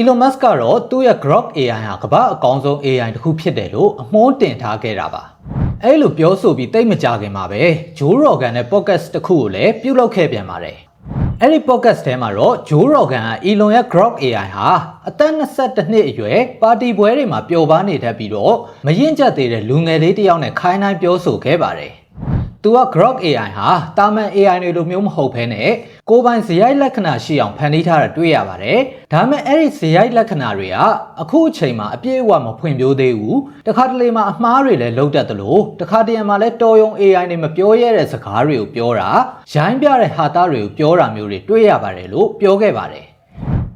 Elon Musk ကတော့သူ့ရဲ့ Grok AI ဟာကမ္ဘာအကောင်းဆုံး AI တစ်ခုဖြစ်တယ်လို့အမွှန်းတင်ထားခဲ့တာပါအဲ့လိုပြောဆိုပြီးတိတ်မကြခင်မှာပဲ Joe Rogan နဲ့ podcast တစ်ခုကိုလည်းပြုလုပ်ခဲ့ပြန်ပါတယ်အဲ့ဒီ podcast ထဲမှာတော့ Joe Rogan က Elon ရဲ့ Grok AI ဟာအသက်22နှစ်အရွယ်ပါတီပွဲတွေမှာပျော်ပါနေတတ်ပြီးတော့မရင်ကျက်သေးတဲ့လူငယ်လေးတစ်ယောက်နဲ့ခိုင်းနှိုင်းပြောဆိုခဲ့ပါတယ်သူက Grok AI ဟာတာမန် AI တွေလိုမျိုးမဟုတ်ဘဲနဲ့ ကိုယ်ပိုင်ဇယိုက်လက္ခဏာရှိအောင်ဖန်တီးထားတာတွေ့ရပါတယ်။ဒါပေမဲ့အဲ့ဒီဇယိုက်လက္ခဏာတွေကအခုအချိန်မှာအပြည့်အဝမဖွံ့ဖြိုးသေးဘူး။တခါတလေမှာအမှားတွေလည်းလုံးတတ်သလိုတခါတရံမှာလည်းတော်ယုံ AI တွေမပြောရတဲ့စကားတွေကိုပြောတာရိုင်းပြတဲ့ဟာတာတွေကိုပြောတာမျိုးတွေတွေ့ရပါတယ်လို့ပြောခဲ့ပါတယ်။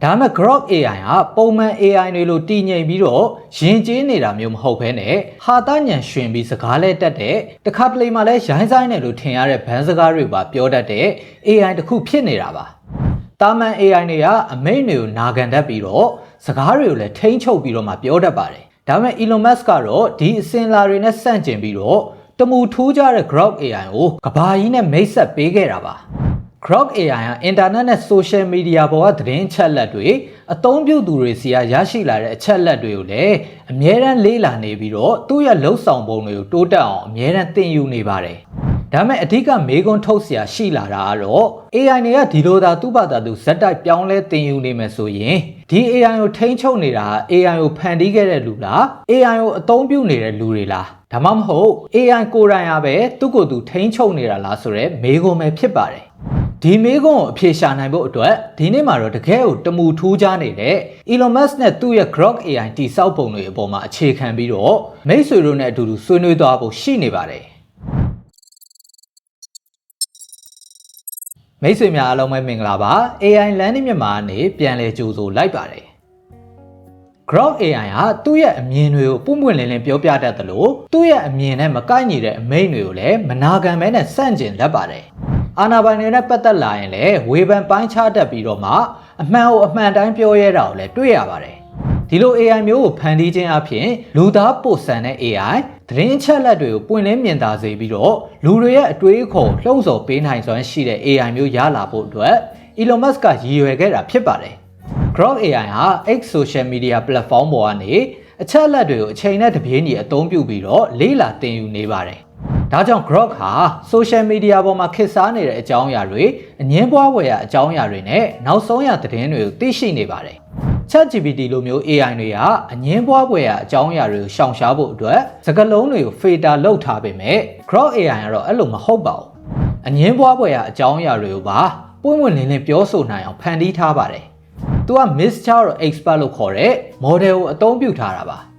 ဒါမဲ့ Grok AI ဟာပုံမှန် AI တွေလိုတည်ငြိမ်ပြီးတော့ယဉ်ကျေးနေတာမျိုးမဟုတ်ဘဲနဲ့ဟာတညံရှင်ပြီးစကားလဲတက်တဲ့တခါတလေမှလည်းရိုင်းဆိုင်တယ်လို့ထင်ရတဲ့ဘန်းစကားတွေပါပြောတတ်တဲ့ AI တစ်ခုဖြစ်နေတာပါ။တာမန် AI တွေကအမိန့်တွေကိုနာခံတတ်ပြီးတော့စကားတွေကိုလည်းထိန်းချုပ်ပြီးတော့မှပြောတတ်ပါတယ်။ဒါပေမဲ့ Elon Musk ကတော့ဒီအစင်လာတွေနဲ့ဆန့်ကျင်ပြီးတော့တမူထိုးကြတဲ့ Grok AI ကိုကဘာကြီးနဲ့မိတ်ဆက်ပေးခဲ့တာပါ။ Grok AI ဟာအင်တာနက်နဲ့ social media ပေါ်ကသတင်းချက်လက်တွေအသုံးပြုသူတွေစီကရရှိလာတဲ့အချက်လက်တွေကိုလည်းအမြဲတမ်းလေ့လာနေပြီးတော့သူ့ရဲ့လှုပ်ဆောင်ပုံတွေကိုတိုးတက်အောင်အမြဲတမ်းသင်ယူနေပါတယ်။ဒါပေမဲ့အဓိကမေးခွန်းထုတ်စရာရှိလာတာကတော့ AI တွေကဒီလိုသာသူ့ဘာသာသူဇက်တိုက်ပြောင်းလဲသင်ယူနေမယ်ဆိုရင်ဒီ AI ကိုထိန်းချုပ်နေတာ AI ကိုဖန်တီးခဲ့တဲ့လူလား AI ကိုအသုံးပြုနေတဲ့လူတွေလားဒါမှမဟုတ် AI ကိုယ်တိုင်အားပဲသူ့ကိုယ်သူထိန်းချုပ်နေတာလားဆိုတော့မေးခွန်းပဲဖြစ်ပါတယ် ဒီမေးခွန်းကိုအဖြေရှာနိုင်ဖို့အတွက်ဒီနေ့မှာတော့တကယ်ကိုတမူထူးခြားနေတဲ့ Elon Musk နဲ့သူ့ရဲ့ Grok AI တိစောက်ပုံတွေအပေါ်မှာအခြေခံပြီးတော့မိတ်ဆွေတို့နဲ့အတူတူဆွေးနွေးသွားဖို့ရှိနေပါတယ်မိတ်ဆွေများအားလုံးပဲမင်္ဂလာပါ AI Landing မြန်မာကနေပြန်လည်ကြိုဆိုလိုက်ပါတယ် Grok AI ဟာသူ့ရဲ့အမြင်တွေကိုပုံပွင့်လင်းလင်းပြောပြတတ်တယ်လို့သူ့ရဲ့အမြင်နဲ့မကိုက်ညီတဲ့အမိန့်တွေကိုလည်းမနာခံမဲနဲ့စန့်ကျင်တတ်ပါတယ်။ အာနာပိုင်တွေနဲ့ပတ်သက်လာရင်လည်းဝေဖန်ပိုင်းခြားတတ်ပြီးတော့မှအမှန်ကိုအမှန်တိုင်းပြောရတာကိုလည်းတွေ့ရပါတယ်။ဒီလို AI မျိုးကိုဖန်တီးခြင်းအပြင်လူသားပို့ဆန်တဲ့ AI သတင်းချက်လက်တွေကိုပွင့်လင်းမြင်သာစေပြီးတော့လူတွေရဲ့အတွေးအခေါ်လှုံ့ဆော်ပေးနိုင်စွမ်းရှိတဲ့ AI မျိုးရလာဖို့အတွက် Elon Musk ကရည်ရွယ်ခဲ့တာဖြစ်ပါတယ်။ Grok AI ဟာ X social media platform ပေါ်ကနေအချက်အလက်တွေကိုအချိန်နဲ့တပြေးညီအသုံးပြုပြီးတော့လေ့လာသင်ယူနေပါတယ်။ ဒါကြောင့် Grok ဟာ social media ပေါ်မှာခေတ်စားနေတဲ့အကြောင်းအရာတွေအငင်းပွားဝယ်ရာအကြောင်းအရာတွေနဲ့နောက်ဆုံးရသတင်းတွေကိုသိရှိနေပါတယ်။ ChatGPT လိုမျိုး AI တွေကအငင်းပွားပွဲရအကြောင်းအရာတွေကိုရှောင်ရှားဖို့အတွက်စကားလုံးတွေကို filter လုပ်ထားပေမဲ့ Grok AI ကတော့အဲ့လိုမဟုတ်ပါဘူး။အငင်းပွားပွဲရအကြောင်းအရာတွေကိုပါပွင့်ပွင့်လင်းလင်းပြောဆိုနိုင်အောင်ဖန်တီးထားပါတယ်။ तू က Mr. Expert လို့ခေါ်တဲ့ model ကိုအသုံးပြုထားတာပါ။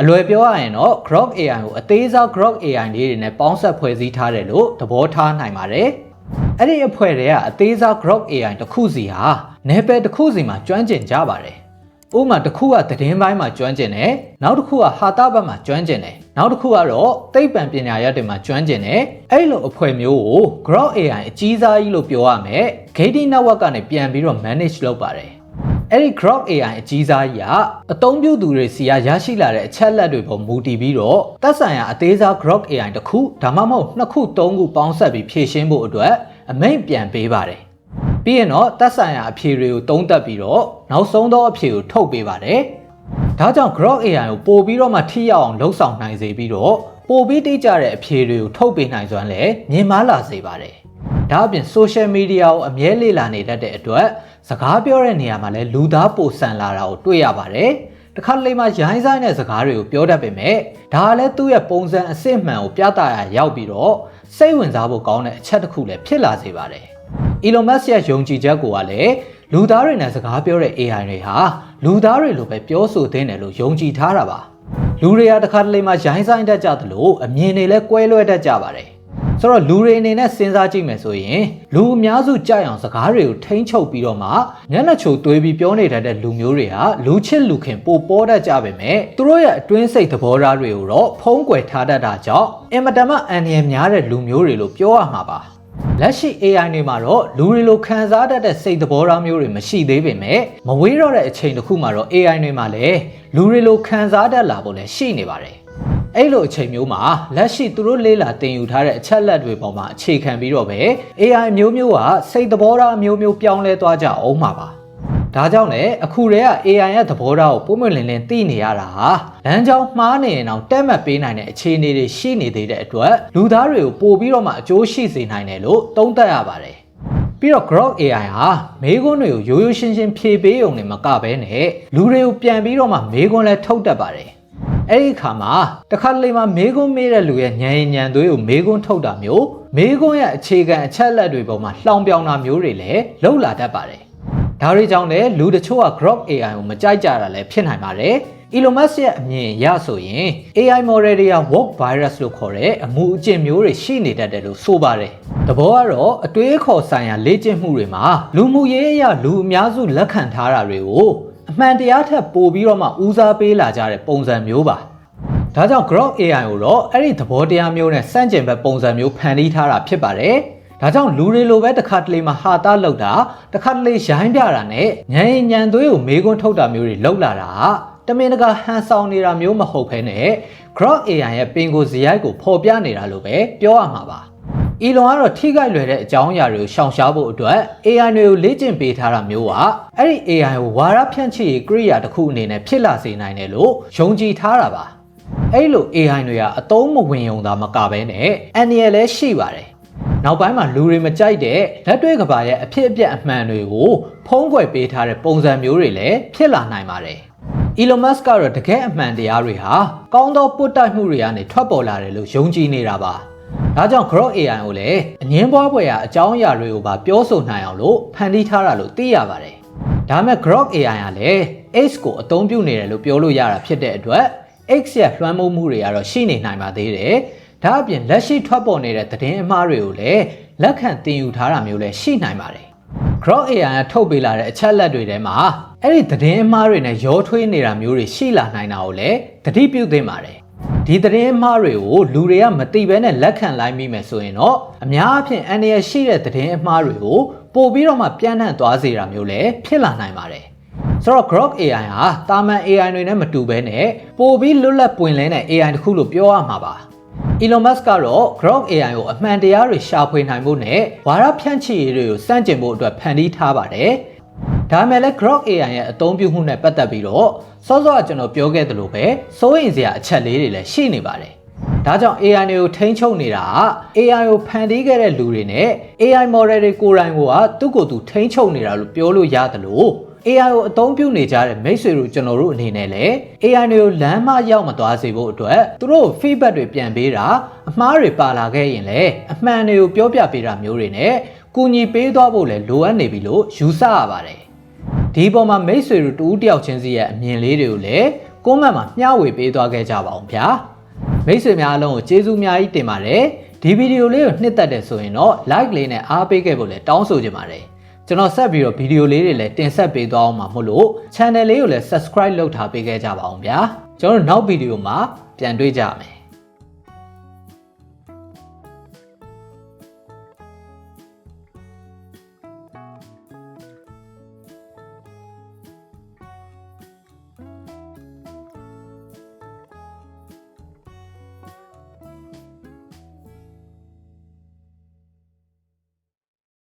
အလွယ်ပြောရရင်တော့ Grok AI ကိုအသေးစား Grok AI လေးတွေနဲ့ပေါင်းစပ်ဖွဲ့စည်းထားတယ်လို့သဘောထားနိုင်ပါတယ်။အဲ့ဒီအဖွဲ့တွေကအသေးစား Grok AI တစ်ခုစီဟာနယ်ပယ်တစ်ခုစီမှာကျွမ်းကျင်ကြပါတယ်။ဥပမာတစ်ခုကသတင်းပိုင်းမှာကျွမ်းကျင်တယ်။နောက်တစ်ခုကဟာတာဘတ်မှာကျွမ်းကျင်တယ်။နောက်တစ်ခုကတော့သိပ္ပံပညာရပ်တွေမှာကျွမ်းကျင်တယ်။အဲ့လိုအဖွဲ့မျိုးကို Grok AI အကြီးစားကြီးလို့ပြောရမယ်။ Gating Network ကနေပြန်ပြီးတော့ manage လုပ်ပါတယ်။ အဲ့ဒီ Grok AI အကြီးစားကြီးကအသုံးပြုသူတွေစီကရရှိလာတဲ့အချက်လက်တွေပေါ်မူတည်ပြီးတော့သက်ဆိုင်ရာအသေးစား Grok AI တစ်ခုဒါမှမဟုတ်နှစ်ခုသုံးခုပေါင်းစပ်ပြီးဖြည့်ရှင်းဖို့အတွက်အမိန့်ပြန်ပေးပါတယ်။ပြီးရင်တော့သက်ဆိုင်ရာအဖြေတွေကိုသုံးသပ်ပြီးတော့နောက်ဆုံးသောအဖြေကိုထုတ်ပေးပါတယ်။ဒါကြောင့် Grok AI ကိုပို့ပြီးတော့မှထိရောက်အောင်လှုပ်ဆောင်နိုင်စေပြီးတော့ပို့ပြီးတိကျတဲ့အဖြေတွေကိုထုတ်ပေးနိုင်စွမ်းလည်းမြင်မာလာစေပါတယ်။ ဒါအပြင် social media ကိုအမြဲလေ့လာနေတတ်တဲ့အတွက်စကားပြောတဲ့နေရာမှာလည်းလူသားပိုဆန်လာတာကိုတွေ့ရပါတယ်။တခါလေမှရိုင်းဆိုင်တဲ့စကားတွေကိုပြောတတ်ပေမဲ့ဒါကလည်းသူ့ရဲ့ပုံစံအစစ်မှန်ကိုပြသရာရောက်ပြီးတော့စိတ်ဝင်စားဖို့ကောင်းတဲ့အချက်တစ်ခုလည်းဖြစ်လာစေပါတယ်။ Elon Musk ရဲ့ယုံကြည်ချက်ကိုကလည်းလူသားတွေနဲ့စကားပြောတဲ့ AI တွေဟာလူသားတွေလိုပဲပြောဆိုသင့်တယ်လို့ယုံကြည်ထားတာပါ။လူတွေကတခါတလေမှရိုင်းဆိုင်တတ်ကြသလိုအမြင်တွေလည်းကွဲလွဲတတ်ကြပါတယ်။ ဆိုတော့လူတွေအနေနဲ့စဉ်းစားကြည့်မယ်ဆိုရင်လူအများစုကြိုက်အောင်စကားတွေကိုထိန်းချုပ်ပြီးတော့မှညနေချိုသွေးပြီးပြောနေတတ်တဲ့လူမျိုးတွေဟာလူချစ်လူခင်ပိုပေါ်တတ်ကြပေမဲ့သူတို့ရဲ့အတွင်းစိတ်သဘောထားတွေကိုတော့ဖုံးကွယ်ထားတတ်တာကြောင့်အင်မတန်မှအန္တရာယ်များတဲ့လူမျိုးတွေလို့ပြောရမှာပါလက်ရှိ AI တွေမှာတော့လူတွေလိုခံစားတတ်တဲ့စိတ်သဘောထားမျိုးတွေမရှိသေးပေမဲ့မဝေးတော့တဲ့အချိန်တစ်ခုမှာတော့ AI တွေမှာလည်းလူတွေလိုခံစားတတ်လာဖို့လည်းရှိနေပါတယ် အဲ့လိုအချိန်မျိုးမှာလက်ရှိသူတို့လေးလာတင်ယူထားတဲ့အချက်လက်တွေပေါ်မှာအခြေခံပြီးတော့ပဲ AI မျိုးမျိုးကစိတ်သဘောထားမျိုးမျိုးပြောင်းလဲသွားကြအောင်မှာပါဒါကြောင့်လည်းအခုတည်းက AI ရဲ့သဘောထားကိုပုံမှန်လင်းလင်းသိနေရတာဟာလမ်းကြောင်းမှားနေရင်တော့တက်မှတ်ပေးနိုင်တဲ့အခြေအနေတွေရှိနေသေးတဲ့အတွက်လူသားတွေကိုပို့ပြီးတော့မှအကျိုးရှိစေနိုင်တယ်လို့သုံးသပ်ရပါတယ်ပြီးတော့ Grok AI ဟာမေးခွန်းတွေကိုရိုးရိုးရှင်းရှင်းဖြေပေးုံနဲ့မကဘဲနဲ့လူတွေကိုပြန်ပြီးတော့မှမေးခွန်းလဲထုတ်တတ်ပါတယ် အဲ့ဒီအခါမှာတခါတလေမှာမေးခွန်းမေးတဲ့လူရဲ့ညံရင်ညံသွေးကိုမေးခွန်းထုတ်တာမျိုးမေးခွန်းရဲ့အခြေခံအချက်အလက်တွေပေါ်မှာလှောင်ပြောင်တာမျိုးတွေလည်းလှုပ်လာတတ်ပါတယ်ဒါတွေကြောင့်လည်းလူတချို့က Grok AI ကိုမကြိုက်ကြတာလည်းဖြစ်နိုင်ပါတယ်။ Elon Musk ရဲ့အမြင်အရဆိုရင် AI model တွေက work virus လို့ခေါ်တဲ့အမှုအကျင့်မျိုးတွေရှိနေတတ်တယ်လို့ဆိုပါတယ်။သဘောကတော့အတွေးအခေါ်ဆိုင်ရာလေ့ကျင့်မှုတွေမှာလူမှုရေးအရာလူအများစုလက်ခံထားတာတွေကို အမှန်တရားထက်ပိုပြီးတော့မှဦးစားပေးလာကြတဲ့ပုံစံမျိုးပါ။ဒါကြောင့် Grok AI ကိုတော့အဲ့ဒီသဘောတရားမျိုးနဲ့စန့်ကျင်ဘက်ပုံစံမျိုးဖန်တီးထားတာဖြစ်ပါတယ်။ဒါကြောင့်လူတွေလိုပဲတစ်ခါတလေမှဟာတာလောက်တာတစ်ခါတလေရိုင်းပြတာနဲ့ညံရင်ညံသွေးကိုမေးခွန်းထုတ်တာမျိုးတွေလောက်လာတာတမင်တကာဟန်ဆောင်နေတာမျိုးမဟုတ်ဘဲနဲ့ Grok AI ရဲ့ပင်ကိုဇယိုက်ကိုဖော်ပြနေတာလို့ပဲပြောရမှာပါ။ Elon ကတော့ထိခိုက်လွယ်တဲ့အကြောင်းအရာတွေကိုရှောင်ရှားဖို့အတွက် AI တွေကိုလေ့ကျင့်ပေးထားတာမျိုးကအဲ့ဒီ AI ကိုဝါရဖြန့်ချိရေးကိရိယာတစ်ခုအနေနဲ့ဖြစ်လာစေနိုင်တယ်လို့ယုံကြည်ထားတာပါ။အဲ့လို AI တွေကအတုံးမဝင်ုံသာမကဘဲနဲ့အန်ရယ်လည်းရှိပါတယ်။နောက်ပိုင်းမှာလူတွေမကြိုက်တဲ့လက်တွေ့ကဘာရဲ့အဖြစ်အပျက်အမှန်တွေကိုဖုံးကွယ်ပေးထားတဲ့ပုံစံမျိုးတွေလည်းဖြစ်လာနိုင်ပါတယ်။ Elon Musk ကတော့တကယ်အမှန်တရားတွေဟာကောင်းသောပွတ်တိုက်မှုတွေကနေထွက်ပေါ်လာတယ်လို့ယုံကြည်နေတာပါ။ ဒါကြောင့် Grok AI ကိုလည်းအငင်းပွားဖွယ်ရာအကြောင်းအရာတွေကိုပါပြောဆိုနိုင်အောင်လို့ဖန်တီးထားတာလို့သိရပါတယ်။ဒါမဲ့ Grok AI ကလည်း X ကိုအသုံးပြုနေတယ်လို့ပြောလို့ရတာဖြစ်တဲ့အတွက် X ရဲ့လွှမ်းမိုးမှုတွေကတော့ရှိနေနိုင်ပါသေးတယ်။ဒါအပြင်လက်ရှိထွက်ပေါ်နေတဲ့သတင်းအမှားတွေကိုလည်းလက်ခံတင်ယူထားတာမျိုးလည်းရှိနိုင်ပါတယ်။ Grok AI ကထုတ်ပေးလာတဲ့အချက်လက်တွေထဲမှာအဲ့ဒီသတင်းအမှားတွေနဲ့ရောထွေးနေတာမျိုးတွေရှိလာနိုင်တာကိုလည်းသတိပြုသင့်ပါတယ်။ ဒီသတင်းအမှားတွေကိုလူတွေကမသိဘဲနဲ့လက်ခံလိုက်မိမယ်ဆိုရင်တော့အများအပြားအန္တရာယ်ရှိတဲ့သတင်းအမှားတွေကိုပို့ပြီးတော့မှပြန့်နှံ့သွားစေတာမျိုးလည်းဖြစ်လာနိုင်ပါတယ်။ဆိုတော့ Grok AI ဟာတာမန် AI တွေနဲ့မတူဘဲနဲ့ပိုပြီးလွတ်လပ်ပွင့်လင်းတဲ့ AI တစ်ခုလို့ပြောရမှာပါ။ Elon Musk ကတော့ Grok AI ကိုအမှန်တရားတွေရှာဖွေနိုင်ဖို့နဲ့ဝါရဖြန့်ချိရေးတွေကိုစန့်ကျင်ဖို့အတွက်ဖန်တီးထားပါတယ်။ ဒါမဲ့လည်း Grok AI ရဲ့အသုံးပြုမှုနဲ့ပတ်သက်ပြီးတော့စောစောကကျွန်တော်ပြောခဲ့သလိုပဲစိုးရိမ်စရာအချက်လေးတွေလည်းရှိနေပါတယ်။ဒါကြောင့် AI တွေကိုထိန်းချုပ်နေတာက AI ကိုဖန်တီးခဲ့တဲ့လူတွေနဲ့ AI model တွေကိုယ်တိုင်ကသူ့ကိုယ်သူထိန်းချုပ်နေတာလို့ပြောလို့ရတယ်လို့ AI ကိုအသုံးပြုနေကြတဲ့မိတ်ဆွေတို့ကျွန်တော်တို့အနေနဲ့လည်း AI တွေကိုလမ်းမရောက်မသွားစေဖို့အတွက်သူတို့ feedback တွေပြန်ပေးတာအမှားတွေပါလာခဲ့ရင်လည်းအမှန်တွေကိုပြောပြပေးတာမျိုးတွေနဲ့ကူညီပေးသွားဖို့လည်းလိုအပ်နေပြီလို့ယူဆရပါတယ် ဒီပေါ်မှာမိတ်ဆွေတို့တူးတယောက်ချင်းစီရဲ့အမြင်လေးတွေကိုလည်းကွန်မန့်မှာမျှဝေပေးသွားခဲ့ကြပါအောင်ဗျာမိတ်ဆွေများအလုံးကိုကျေးဇူးအများကြီးတင်ပါတယ်ဒီဗီဒီယိုလေးကိုနှစ်သက်တယ်ဆိုရင်တော့ like လေးနဲ့အားပေးခဲ့ဖို့လည်းတောင်းဆိုချင်ပါတယ်ကျွန်တော်ဆက်ပြီးတော့ဗီဒီယိုလေးတွေလည်းတင်ဆက်ပေးသွားအောင်မှာမို့လို့ channel လေးကိုလည်း subscribe လုပ်ထားပေးခဲ့ကြပါအောင်ဗျာကျွန်တော်တို့နောက်ဗီဒီယိုမှာပြန်တွေ့ကြမယ်